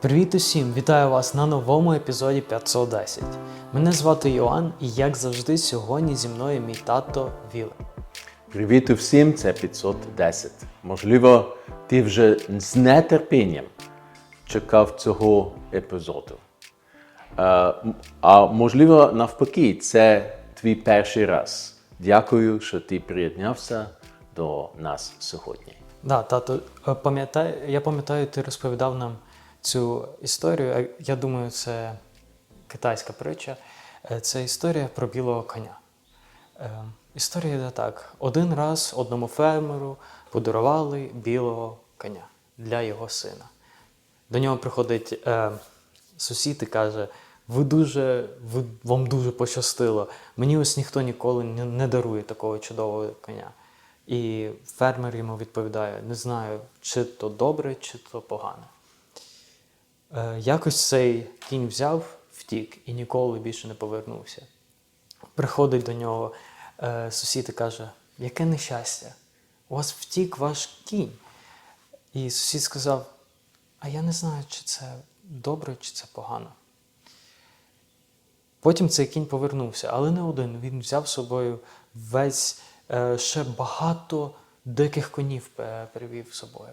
Привіт усім! Вітаю вас на новому епізоді 510. Мене звати Йоанн, і як завжди, сьогодні зі мною мій тато Вілем. Привіт усім, це 510. Можливо, ти вже з нетерпінням чекав цього епізоду. А, а можливо, навпаки, це твій перший раз. Дякую, що ти приєднався до нас сьогодні. Да, тато, е, пам'ятай, я пам'ятаю, ти розповідав нам цю історію. Я думаю, це китайська притча. Е, Це історія про білого коня. Е, Історія йде так: один раз одному фермеру подарували білого коня для його сина. До нього приходить е, сусід і каже: ви дуже, ви, вам дуже пощастило. Мені ось ніхто ніколи не, дарує такого чудового коня. І фермер йому відповідає: не знаю, чи то добре, чи то погано. Е, якось цей кінь взяв, втік і ніколи більше не повернувся. Приходить до нього е, сусід і каже: Яке нещастя! У вас втік ваш кінь. І сусід сказав: А я не знаю, чи це добре, чи це погано. Потім цей кінь повернувся, але не один. Він взяв з собою весь е, ще багато диких конів привів з собою.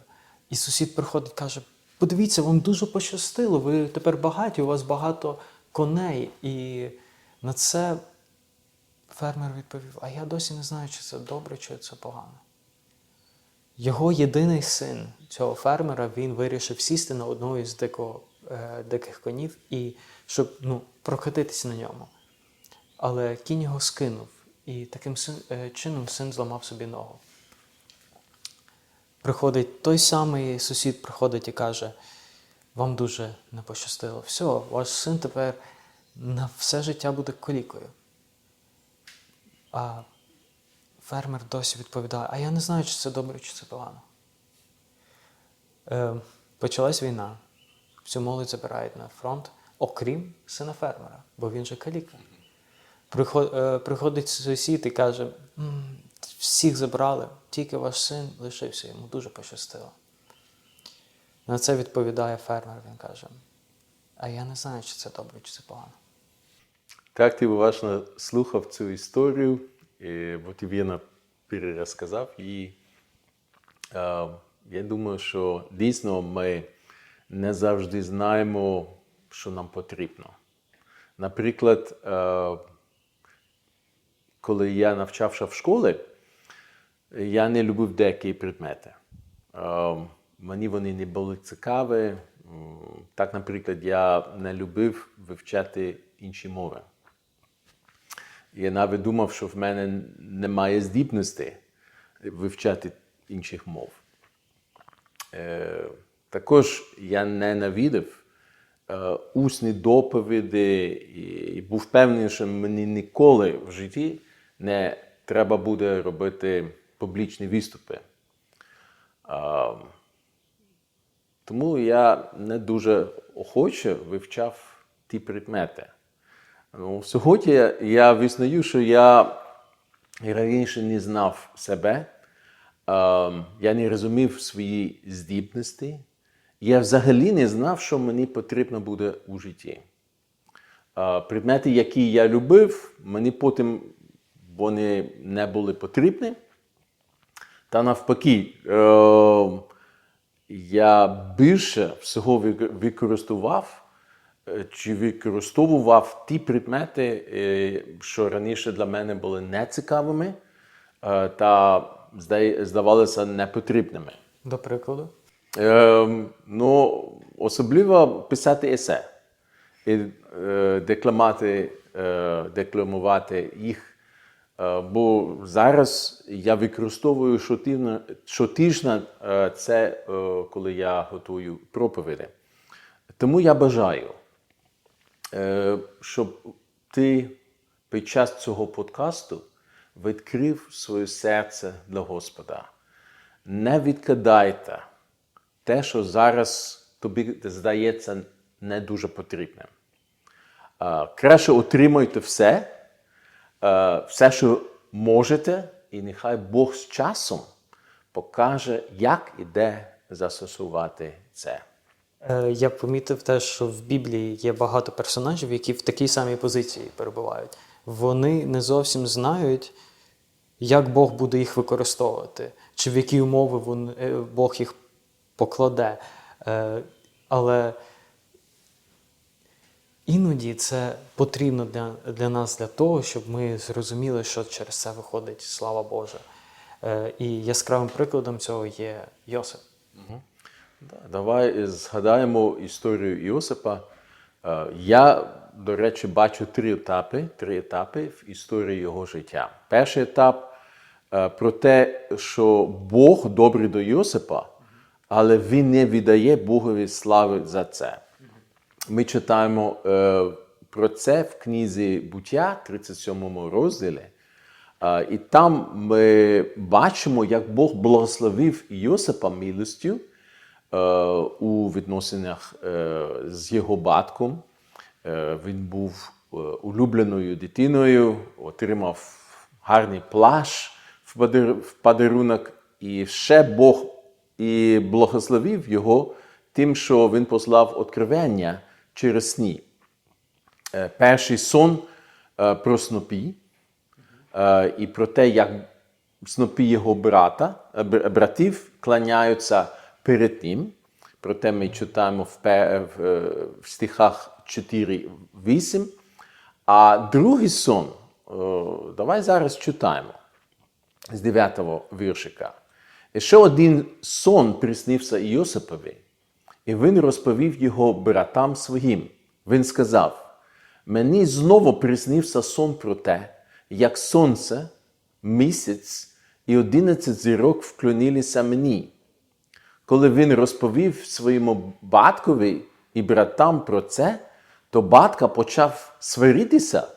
І сусід приходить каже: подивіться, вам дуже пощастило, ви тепер багаті, у вас багато коней. І на це фермер відповів: А я досі не знаю, чи це добре, чи це погано. Його єдиний син цього фермера він вирішив сісти на одного із дико, е, диких конів і щоб ну, прокатитися на ньому. Але кінь його скинув, і таким син, е, чином син зламав собі ногу. Приходить той самий сусід приходить і каже: вам дуже не пощастило. Все, ваш син тепер на все життя буде колікою. А фермер досі відповідає: А я не знаю, чи це добре, чи це погано. Е, почалась війна. Всю молодь забирають на фронт, окрім сина фермера, бо він же каліка. Е, приходить сусід і каже: «М, всіх забрали, тільки ваш син лишився, йому дуже пощастило. На це відповідає фермер, він каже: А я не знаю, чи це добре, чи це погано. Так, ти уважно слухав цю історію, бо ти вірно перерозказав. Е, я думаю, що дійсно ми не завжди знаємо, що нам потрібно. Наприклад, коли я навчався в школі, я не любив деякі предмети. Е, Мені вони не були цікаві. Так, наприклад, я не любив вивчати інші мови. Я навіть думав, що в мене немає здібності вивчати інших мов. Е, також я ненавидів е, усні доповіді і був певний, що мені ніколи в житті не треба буде робити публічні виступи. Тому я не дуже охоче вивчав ті предмети. Ну, сьогодні я- визнаю, що я раніше не знав себе, я не розумів свої здібності. Я взагалі не знав, що мені потрібно буде у житті. Предмети, які я любив, мені потім вони не були потрібні. Та навпаки, е, я більше всього вик- використовував е, чи використовував ті предмети, е, що раніше для мене були нецікавими е, та здавалися непотрібними. До прикладу. Е, ну, особливо писати есе і е, декламати, е, декламувати їх. Е, бо зараз я використовую щотижня, щотижня е, це, е, коли я готую проповіді. Тому я бажаю, щоб ти під час цього подкасту відкрив своє серце для Господа. Не відкидайте те, що зараз тобі здається не дуже потрібним. Краще отримуйте все, все, що можете, і нехай Бог з часом покаже, як і де застосувати це. Е, Я помітив те, що в Біблії є багато персонажів, які в такій самій позиції перебувають. Вони не зовсім знають, як Бог буде їх використовувати, чи в які умови е, Бог їх покладе. Е, Але іноді це потрібно для, для нас для того, щоб ми зрозуміли, що через це виходить слава Божа. Е, І яскравим прикладом цього є Йосип. Да, Давай згадаємо історію Іосипа. Е, Я, до речі, бачу три етапи, три етапи в історії його життя. Перший етап е, про те, що Бог добрий до Йосипа, але він не віддає Богові слави за це. Ми читаємо е, про це в книзі Буття, 37 розділі. Е, і там ми бачимо, як Бог благословив Йосипа милостю е, у відносинах е, з його батьком. Е, він був е, улюбленою дитиною, отримав гарний плащ в подарунок, і ще Бог і благословив його тим, що він послав откровення через сні. Е, Перший сон е, про снопі е, і про те, як снопі його брата, братів кланяються перед ним. Про те ми читаємо в, в, стихах 4-8. А другий сон, давай зараз читаємо з 9 віршика. Ще один сон приснився Йосипові, і він розповів його братам своїм. Він сказав: Мені знову приснився сон про те, як сонце, місяць і одинадцять зірок вклонилися мені. Коли він розповів своєму батькові і братам про це, то батько почав сваритися.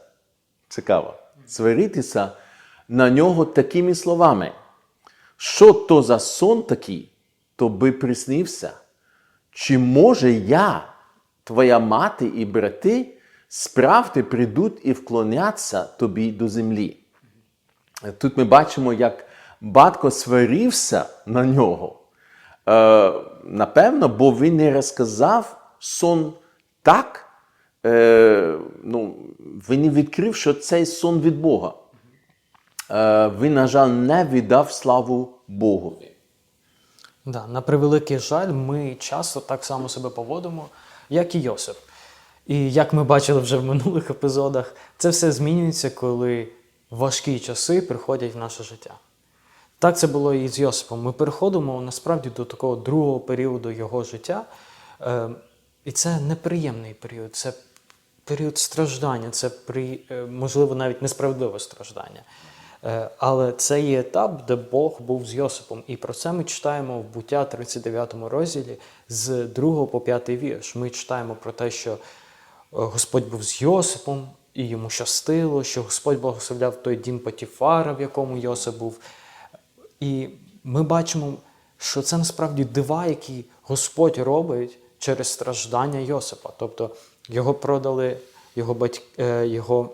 Цікаво, сваритися на нього такими словами. Що то за сон такий, то би приснився? Чи може я, твоя мати і брати, справді прийдуть і вклоняться тобі до землі? Тут ми бачимо, як батько сварився на нього. Е, напевно, бо він не розказав сон так, е, ну, він не відкрив, що цей сон від Бога. Е, він, на жаль, не віддав славу Богові. Да, на превеликий жаль, ми часто так само себе поводимо, як і Йосип. І як ми бачили вже в минулих епізодах, це все змінюється, коли важкі часи приходять в наше життя. Так це було і з Йосипом. Ми переходимо насправді до такого другого періоду його життя. Е, і це неприємний період, це період страждання, це е, можливо навіть несправедливе страждання. Е, Але це є етап, де Бог був з Йосипом. І про це ми читаємо в буття 39 розділі з 2 по 5 вірш. Ми читаємо про те, що е, Господь був з Йосипом, і йому щастило, що Господь благословляв той дім Потіфара, в якому Йосип був. І ми бачимо, що це насправді дива, які Господь робить через страждання Йосипа. Тобто його продали, його, батьки, його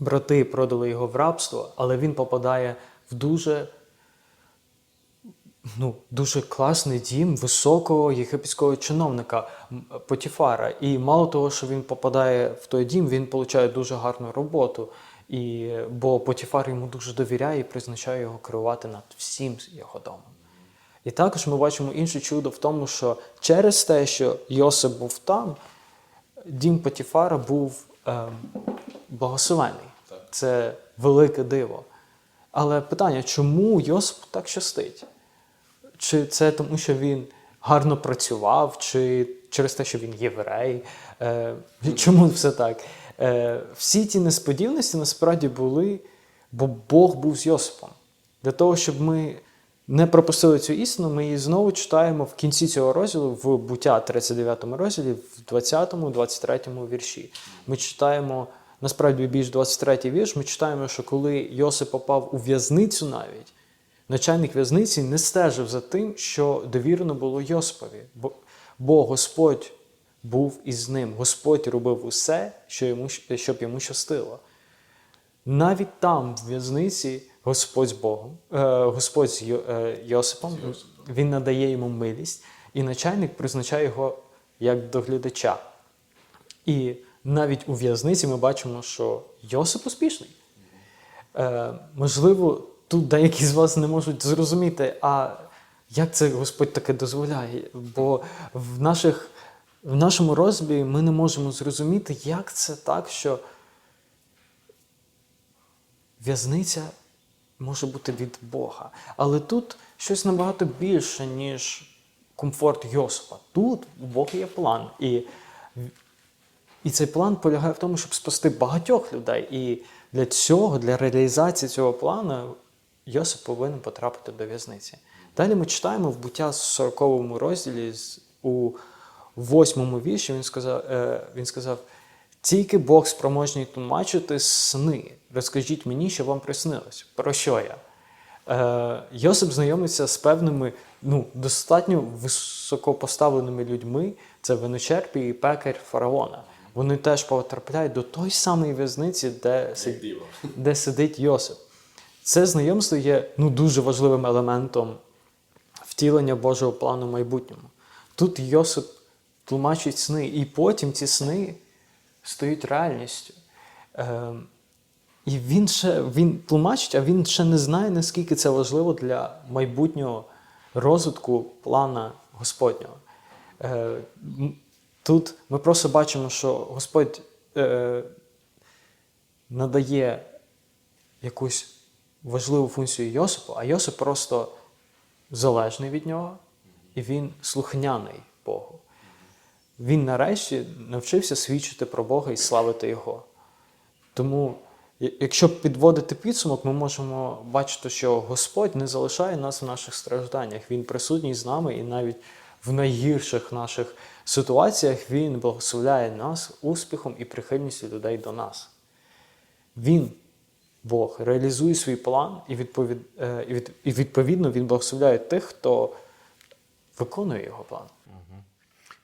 брати продали його в рабство, але він попадає в дуже, ну, дуже класний дім високого єгипетського чиновника Потіфара. І мало того, що він попадає в той дім, він отримує дуже гарну роботу. І, бо Потіфар йому дуже довіряє і призначає його керувати над всім його домом. І також ми бачимо інше чудо в тому, що через те, що Йосип був там, дім Потіфара був е, благословений. Це велике диво. Але питання, чому Йосип так щастить? Чи це тому, що він гарно працював, чи через те, що він єврей? Е, чому все так? Е, всі ті несподіваності насправді були, бо Бог був з Йосипом. Для того, щоб ми не пропустили цю істину, ми її знову читаємо в кінці цього розділу, в буття 39 розділі, в 20-23 вірші. Ми читаємо, насправді більш 23 вірш, ми читаємо, що коли Йосип попав у в'язницю навіть, начальник в'язниці не стежив за тим, що довірено було Йосипові. Бо, Господь був із ним. Господь робив усе, що йому, щоб йому щастило. Навіть там, в в'язниці, Господь з Богом, е, Господь з е, Йосипом, він надає йому милість, і начальник призначає його як до глядача. І навіть у в'язниці ми бачимо, що Йосип успішний. Е, можливо, тут деякі з вас не можуть зрозуміти, а як це Господь таке дозволяє? Бо в, наших, в нашому розбі ми не можемо зрозуміти, як це так, що в'язниця може бути від Бога. Але тут щось набагато більше, ніж комфорт Йосипа. Тут у Бога є план. І і цей план полягає в тому, щоб спасти багатьох людей. І для цього, для реалізації цього плану, Йосип повинен потрапити до в'язниці. Далі ми читаємо в буття 40 розділі у восьмому вірші. Він сказав, е, він сказав: тільки Бог спроможний тлумачити сни. Розкажіть мені, що вам приснилось. Про що я? Е, Йосип знайомиться з певними ну, достатньо високопоставленими людьми. Це виночерпі і пекар фараона. Вони теж потрапляють до той самої в'язниці, де, де сидить Йосип. Це знайомство є ну, дуже важливим елементом втілення Божого плану в майбутньому. Тут Йосип тлумачить сни, і потім ці сни стають реальністю. Ем, і він ще він тлумачить, а він ще не знає, наскільки це важливо для майбутнього розвитку плана Господнього. Е, тут ми просто бачимо, що Господь е, надає якусь важливу функцію Йосипу, а Йосип просто залежний від нього, і він слухняний Богу. Він нарешті навчився свідчити про Бога і славити Його. Тому, якщо підводити підсумок, ми можемо бачити, що Господь не залишає нас в наших стражданнях. Він присутній з нами, і навіть в найгірших наших ситуаціях Він благословляє нас успіхом і прихильністю людей до нас. Він, Бог, реалізує свій план, і, е, відповідно Він благословляє тих, хто виконує його план.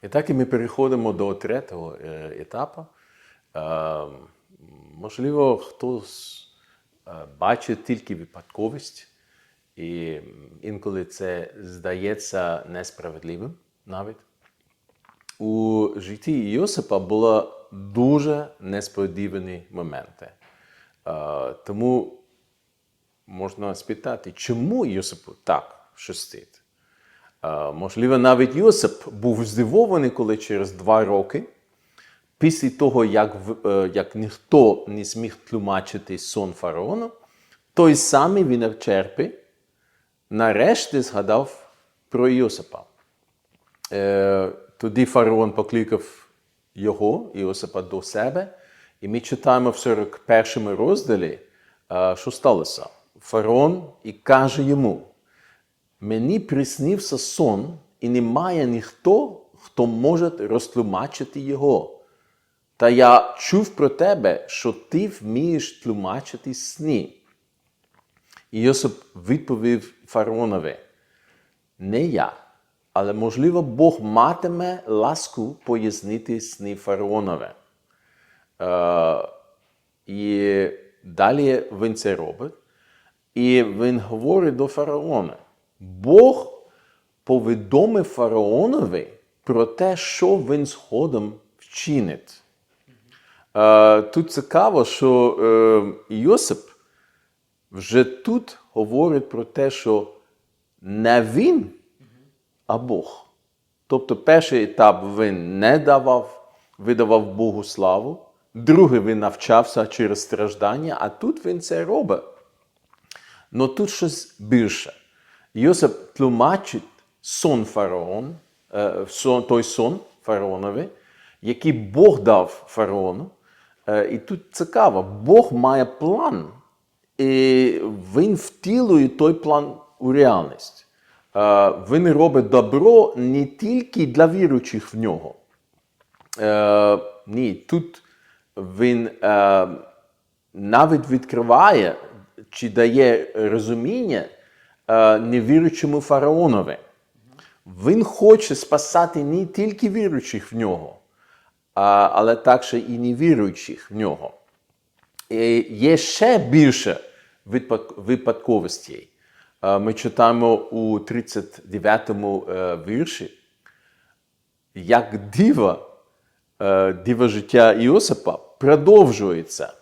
І так і ми переходимо до третього е, етапу. Е, Можливо, хтось бачить тільки випадковість, і інколи це здається несправедливим навіть. У житті Йосипа були дуже несподівані моменти. Е, Тому можна спитати, чому Йосипу так щастить? Е, Можливо, навіть Йосип був здивований, коли через два роки, після того, як, е, як ніхто не зміг тлумачити сон фараона, той самий виночерпі нарешті згадав про Йосипа. Тоді фараон покликав його, Йосипа, до себе, і ми читаємо в 41 розділі, е, що сталося. Фараон і каже йому: Мені приснився сон, і немає ніхто, хто може розтлумачити його. Та я чув про тебе, що ти вмієш тлумачити сни. І відповів фараонові: Не я, але можливо, Бог матиме ласку пояснити сни фараонове. Е, і далі він це робить. І він говорить до фараона. Бог повідомив фараонові про те, що він згодом вчинить. Е, Тут цікаво, що е, Йосип вже тут говорить про те, що не він, а Бог. Тобто перший етап він не давав, видавав Богу славу, другий він навчався через страждання, а тут він це робить. Но тут щось більше. Йосип тлумачить сон фараон, е, той сон фараонові, який Бог дав фараону. Е, І тут цікаво, Бог має план, і він втілює той план у реальність. Е, Він робить добро не тільки для віруючих в нього. Е, ні, тут він е, навіть відкриває чи дає розуміння невіруючому фараонові. Він хоче спасати не тільки віруючих в нього, але також і невіруючих в нього. І є ще більше випад- випадковостей. Е, Ми читаємо у 39-му е, вірші. як дива, е, дива життя Іосипа продовжується.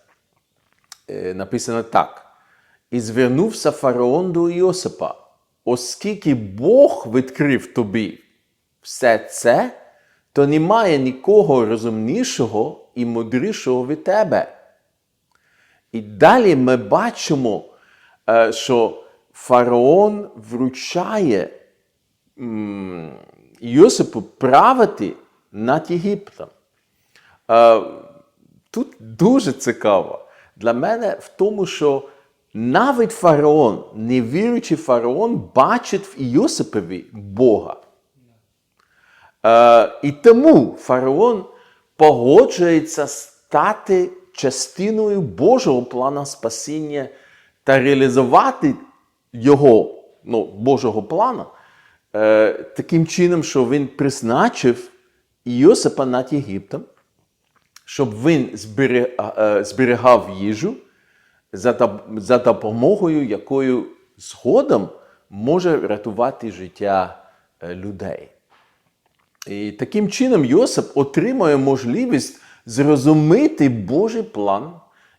Написано так. І звернувся фараон до Іосипа, оскільки Бог відкрив тобі все це, то немає нікого розумнішого і мудрішого від тебе. І далі ми бачимо, що фараон вручає Йосипу правити над Єгиптом. Е, Тут дуже цікаво для мене в тому, що навіть фараон, невіруючий фараон, бачить в Йосипові Бога. Е, і тому фараон погоджується стати частиною Божого плану спасіння та реалізувати його ну, Божого плану е, таким чином, що він призначив Йосипа над Єгиптом, щоб він е, зберігав їжу за, за допомогою якою згодом може рятувати життя е, людей. І таким чином Йосип отримує можливість зрозуміти Божий план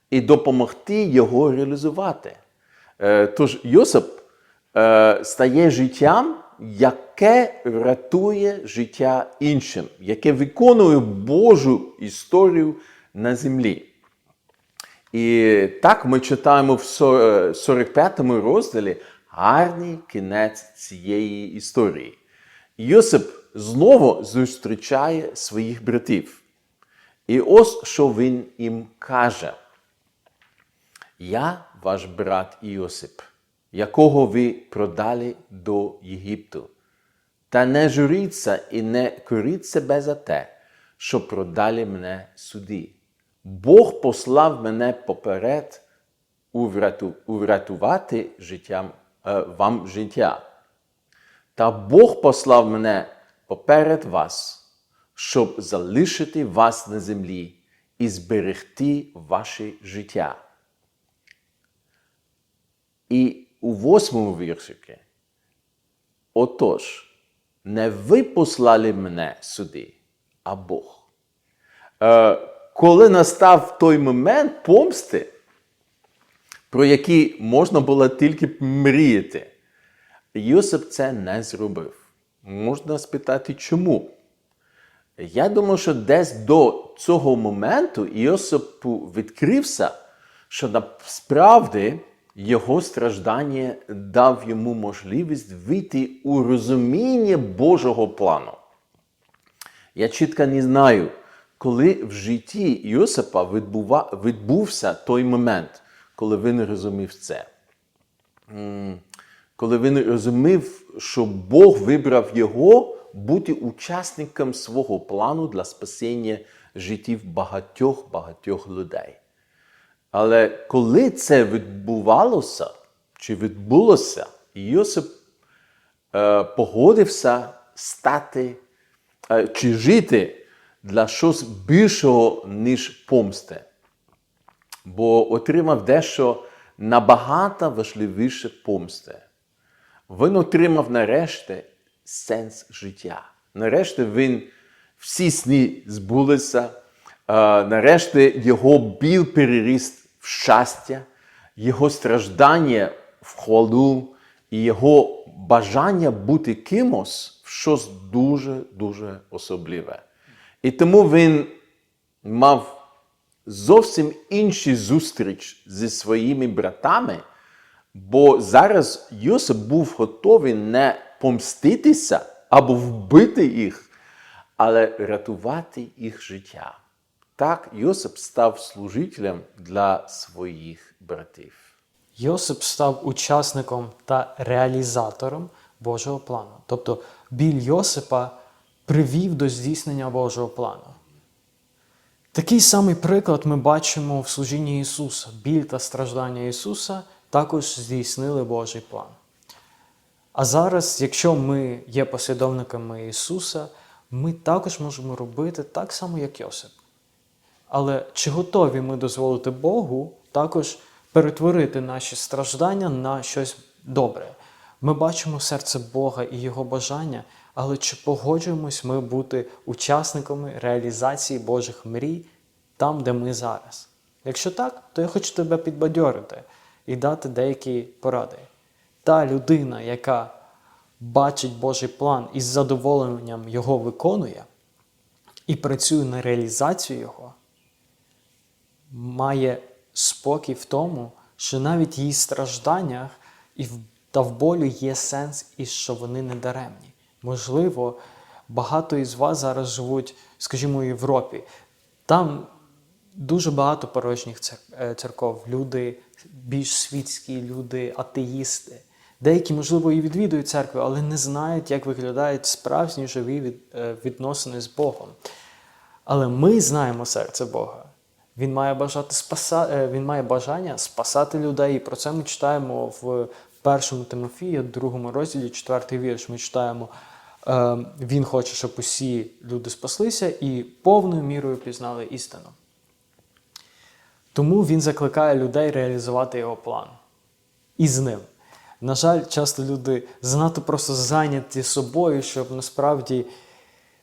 і допомогти його реалізувати. Е, Тож Йосип е, стає життям, яке рятує життя іншим, яке виконує Божу історію на землі. І так ми читаємо в е, 45-му розділі гарний кінець цієї історії. Йосип знову зустрічає своїх братів. І ось що він їм каже: Я ваш брат Іосип, якого ви продали до Єгипту. Та не журіться і не коріть себе за те, що продали мене суді. Бог послав мене поперед уврятувати життям, е, вам життя. Та Бог послав мене поперед вас, щоб залишити вас на землі і зберегти ваше життя. І у восьмому віршику. Отож, не ви послали мене сюди, а Бог. Е, коли настав той момент помсти, про який можна було тільки мріяти, Йосип це не зробив. Можна спитати, чому? Я думаю, що десь до цього моменту Йосипу відкрився, що насправді його страждання дав йому можливість вийти у розуміння Божого плану. Я чітко не знаю, коли в житті Йосипа відбувся той момент, коли він розумів це. Коли він розумів, що Бог вибрав його бути учасником свого плану для спасіння життів багатьох-багатьох людей. Але коли це відбувалося, чи відбулося, Йосип е, погодився стати е, чи жити для щось більшого, ніж помсти. Бо отримав дещо набагато важливіше помсти. Він отримав нарешті сенс життя. Нарешті він всі сни збулися. Е, Нарешті його біл переріс щастя, його страждання в хвалу і його бажання бути кимось в щось дуже-дуже особливе. І тому він мав зовсім інший зустріч зі своїми братами, бо зараз Йосип був готовий не помститися або вбити їх, але рятувати їх життя. Так Йосип став служителем для своїх братів. Йосип став учасником та реалізатором Божого плану. Тобто біль Йосипа привів до здійснення Божого плану. Такий самий приклад ми бачимо в служінні Ісуса. Біль та страждання Ісуса також здійснили Божий план. А зараз, якщо ми є послідовниками Ісуса, ми також можемо робити так само, як Йосип. Але чи готові ми дозволити Богу також перетворити наші страждання на щось добре? Ми бачимо серце Бога і Його бажання але чи погоджуємось ми бути учасниками реалізації Божих мрій там, де ми зараз? Якщо так, то я хочу тебе підбадьорити і дати деякі поради. Та людина, яка бачить Божий план і з задоволенням його виконує і працює на реалізацію його, має спокій в тому, що навіть її стражданнях і в, та в болю є сенс, і що вони не даремні. Можливо, багато із вас зараз живуть, скажімо, у Європі. Там дуже багато порожніх е, церков, люди більш світські, люди, атеїсти. Деякі, можливо, і відвідують церкву, але не знають, як виглядають справжні живі е, відносини з Богом. Але ми знаємо серце Бога. Він має бажати спаса... е, він має бажання спасати людей. І про це ми читаємо в першому Тимофія, другому розділі, четвертий вірш. Ми читаємо. е, Він хоче, щоб усі люди спаслися і повною мірою пізнали істину. Тому він закликає людей реалізувати його план. І з ним. На жаль, часто люди занадто просто зайняті собою, щоб насправді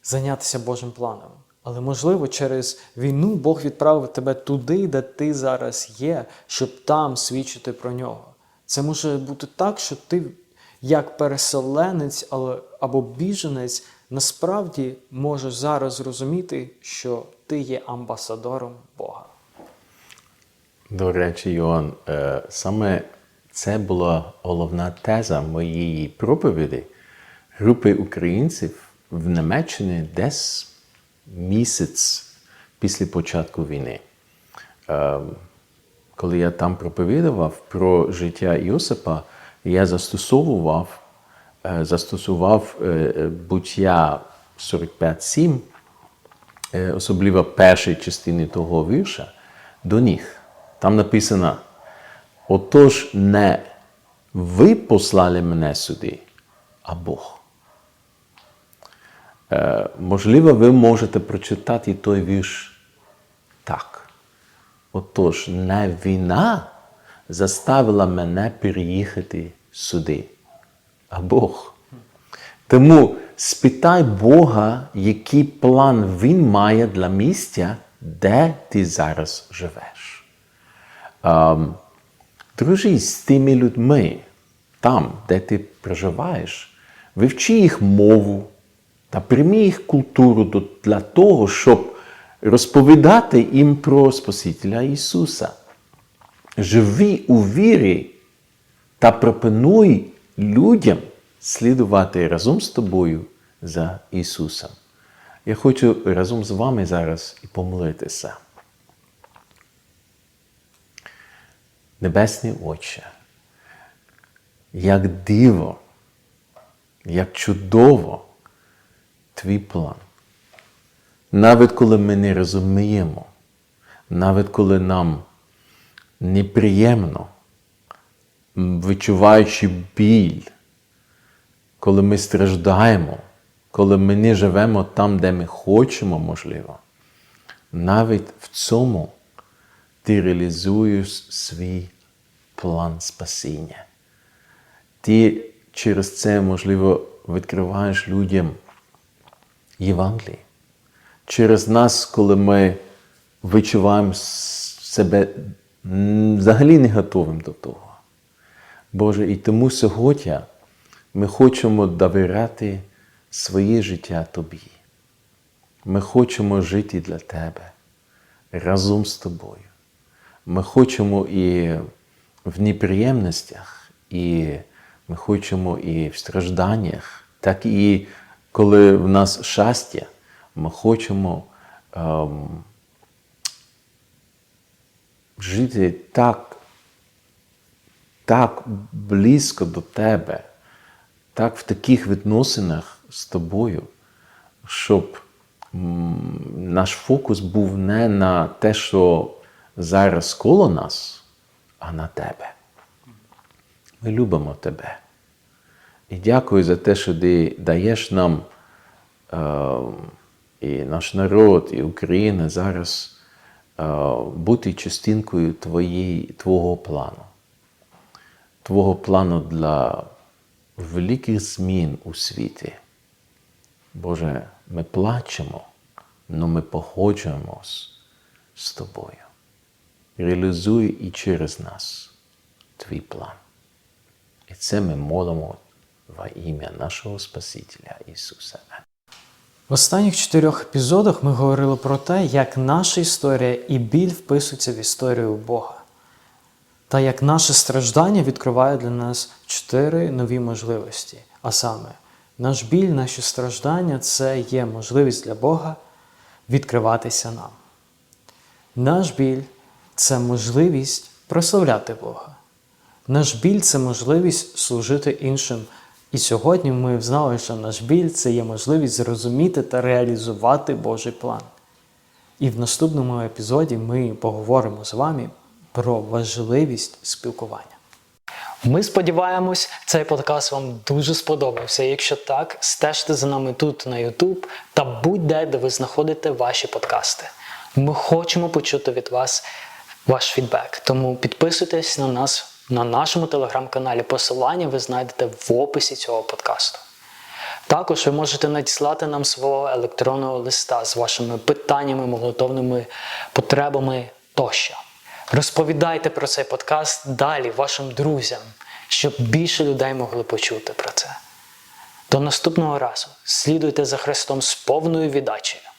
зайнятися Божим планом. Але можливо, через війну Бог відправив тебе туди, де ти зараз є, щоб там свідчити про нього. Це може бути так, що ти, як переселенець або біженець, насправді можеш зараз зрозуміти, що ти є амбасадором Бога. До речі, Йоанн, е, саме це була головна теза моєї проповіді групи українців в Німеччині десь місяць після початку війни. Е, Коли я там проповідував про життя Йосипа, я застосовував, е, застосував е, е, буття 45.7, е, особливо першої частини того вірша, до них. Там написано: Отож, не ви послали мене сюди, а Бог. Е, можливо, ви можете прочитати той вірш так. Отож, не війна заставила мене переїхати сюди, а Бог. Тому спитай Бога, який план Він має для місця, де ти зараз живеш. Ем, дружи з тими людьми, там, де ти проживаєш, вивчи їх мову та прийми їх культуру для того, щоб розповідати їм про Спасителя Ісуса. Живи у вірі та пропонуй людям слідувати разом з тобою за Ісусом. Я хочу разом з вами зараз і помолитися. Небесний Отче, як диво, як чудово твій план. Навіть коли ми не розуміємо, навіть коли нам неприємно, відчуваючи біль, коли ми страждаємо, коли ми не живемо там, де ми хочемо, можливо, навіть в цьому ти реалізуєш свій план спасіння. Ти через це, можливо, відкриваєш людям Євангеліє. Через нас, коли ми відчуваємо себе взагалі не готовим до того. Боже, і тому сьогодні ми хочемо довіряти своє життя Тобі. Ми хочемо жити для Тебе разом з тобою. Ми хочемо і в неприємностях, і ми хочемо і в стражданнях, так і коли в нас щастя, ми хочемо ем, жити так, так близько до тебе, так в таких відносинах з тобою, щоб наш фокус був не на те, що зараз коло нас, а на тебе. Ми любимо тебе. І дякую за те, що ти даєш нам е, і наш народ, і Україна зараз е, бути частинкою твоєї, Твого плану. Твого плану для великих змін у світі. Боже, ми плачемо, але ми погоджуємось з тобою. Реалізуй і через нас твій план. І це ми молимо во ім'я нашого Спасителя Ісуса. В останніх чотирьох епізодах ми говорили про те, як наша історія і біль вписуються в історію Бога, та як наше страждання відкриває для нас чотири нові можливості. А саме, наш біль, наші страждання це є можливість для Бога відкриватися нам. Наш біль це можливість прославляти Бога. Наш біль це можливість служити іншим. І сьогодні ми знали, що наш біль це є можливість зрозуміти та реалізувати Божий план. І в наступному епізоді ми поговоримо з вами про важливість спілкування. Ми сподіваємось, цей подкаст вам дуже сподобався. Якщо так, стежте за нами тут на YouTube та будь-де, де ви знаходите ваші подкасти. Ми хочемо почути від вас ваш фідбек. Тому підписуйтесь на нас на нашому телеграм-каналі. Посилання ви знайдете в описі цього подкасту. Також ви можете надіслати нам свого електронного листа з вашими питаннями, молотовними потребами тощо. Розповідайте про цей подкаст далі вашим друзям, щоб більше людей могли почути про це. До наступного разу слідуйте за Христом з повною віддачею.